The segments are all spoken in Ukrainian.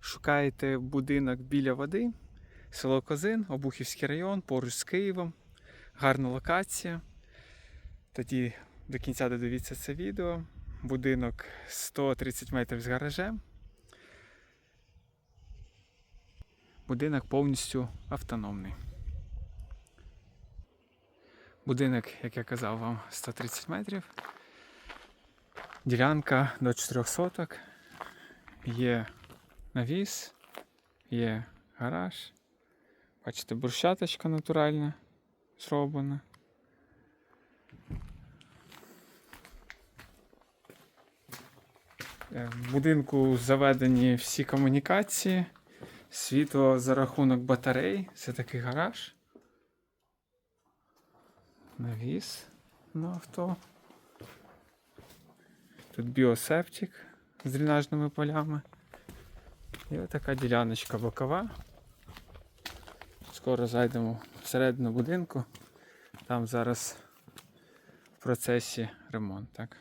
шукаєте будинок біля води, село Козин, Обухівський район, поруч з Києвом, гарна локація. Тоді до кінця додивіться це відео. Будинок 130 метрів з гаражем. Будинок повністю автономний. Будинок, як я казав вам, 130 метрів. Ділянка до 4 соток. Є навіс, є гараж. Бачите, брусчаточка натуральна зроблена. Е, В будинку заведені всі комунікації, світло за рахунок батарей. Це такий гараж. Навіс на авто. Тут біосептик з дренажними полями. І отака діляночка бокова. Скоро зайдемо всередину будинку. Там зараз в процесі ремонт, так?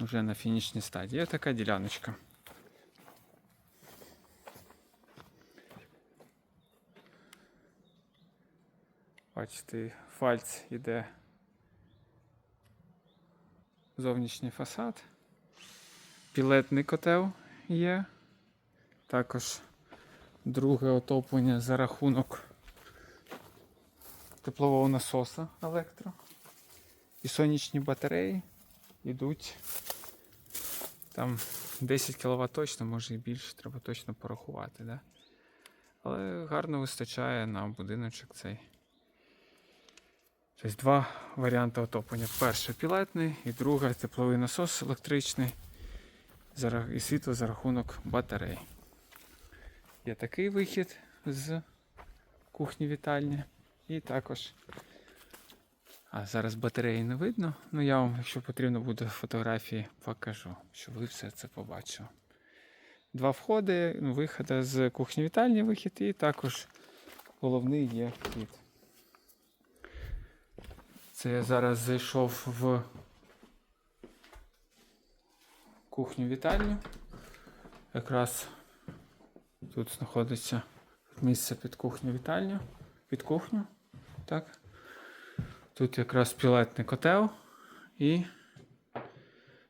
Вже на фінішній стадії. Отака діляночка. Бачите, фальц іде зовнішній фасад. Пілетний котел є. Також друге отоплення за рахунок теплового насоса електро. І сонячні батареї йдуть. Там 10 кВт точно, може і більше, треба точно порахувати. Да? Але гарно вистачає на будиночок цей. Тобто два варіанти отоплення. Перший пілетний і другий тепловий насос електричний і світло за рахунок батарей. Є такий вихід з кухні вітальні. І також. А зараз батареї не видно. Ну я вам, якщо потрібно буде фотографії, покажу, щоб ви все це побачили. Два входи, виходи з кухні вітальні вихід, і також головний є вхід. Це я зараз зайшов в кухню вітальню. Якраз тут знаходиться місце під кухню вітальню. Під кухню. Так. Тут якраз пілетний котел і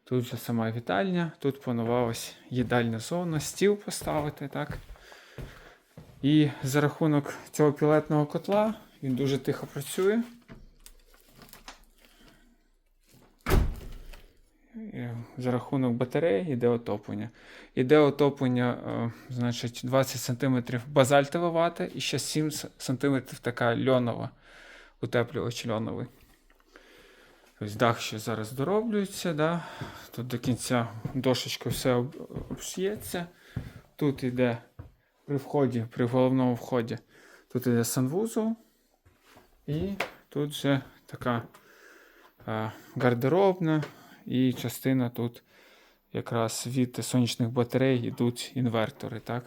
тут вже сама вітальня. Тут планувалась їдальна зона, стіл поставити, так. І за рахунок цього пілетного котла він дуже тихо працює. За рахунок батареї йде отоплення. Іде отоплення, е, значить, 20 см базальтова вата і ще 7 см така льонова, утеплювач льоновий. Ось дах ще зараз дороблюється. Да? Тут до кінця дошечка все об- обшиється. Тут йде при вході, при головному вході, тут йде санвузол. І тут вже така е, гардеробна. І частина тут якраз від сонячних батарей йдуть інвертори, так?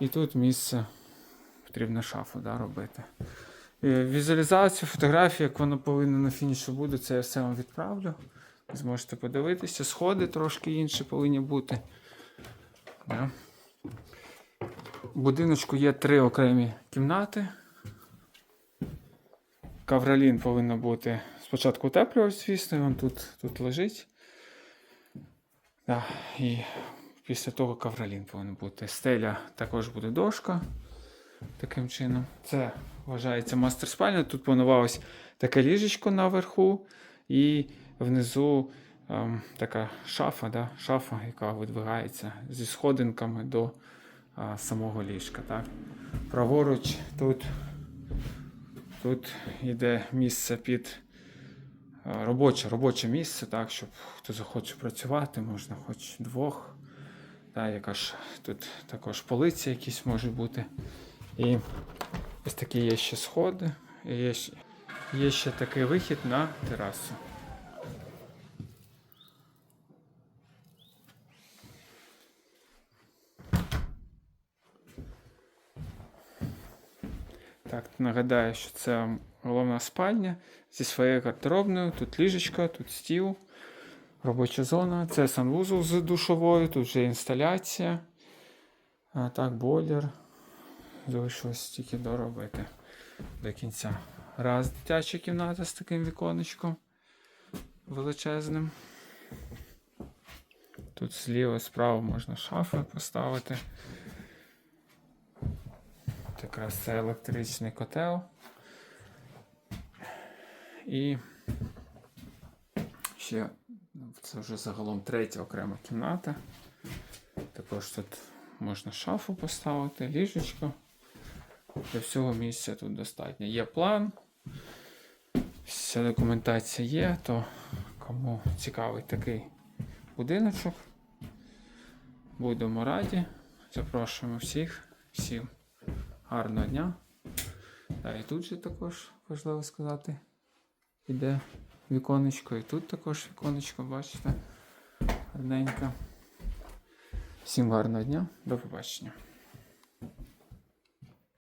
І тут місце потрібно шафу да, робити. Е, Візуалізацію, фотографію, як воно повинно на фінішу бути, це я все вам відправлю. Зможете подивитися. Сходи трошки інші повинні бути. Да. В будиночку є три окремі кімнати. Кавролін повинно бути спочатку утеплювач, звісно, він тут, тут лежить. Да, і після того кавролін повинен бути. Стеля також буде дошка. Таким чином. Це вважається мастер спальня. Тут планувалось таке ліжечко наверху, і внизу ем, така шафа, да? шафа, яка видвигається зі сходинками до а, самого ліжка. Так? Праворуч тут Тут йде місце під е, робоче, робоче місце, так, щоб хто захоче працювати, можна хоч двох. Та, яка ж тут також полиці якісь можуть бути. І ось такі є ще сходи. Є, ще- є ще такий вихід на терасу. Так, нагадаю, що це головна спальня зі своєю гардеробною. Тут ліжечко, тут стіл. робоча зона. Це санвузол з душовою, тут вже інсталяція. А так, бойлер. Залишилось тільки доробити до кінця. Раз дитяча кімната з таким віконечком величезним. Тут зліва, справа можна шафи поставити. Якраз це електричний котел. І ще ну, це вже загалом третя окрема кімната. Також тут можна шафу поставити, ліжечко. Для всього місця тут достатньо. Є план. Вся документація є, то кому цікавий такий будиночок, будемо раді. Запрошуємо всіх, всім гарного дня. Та і тут же також важливо сказати, іде віконечко, і тут також віконечко, бачите, гарненько. Всім гарного дня, до побачення.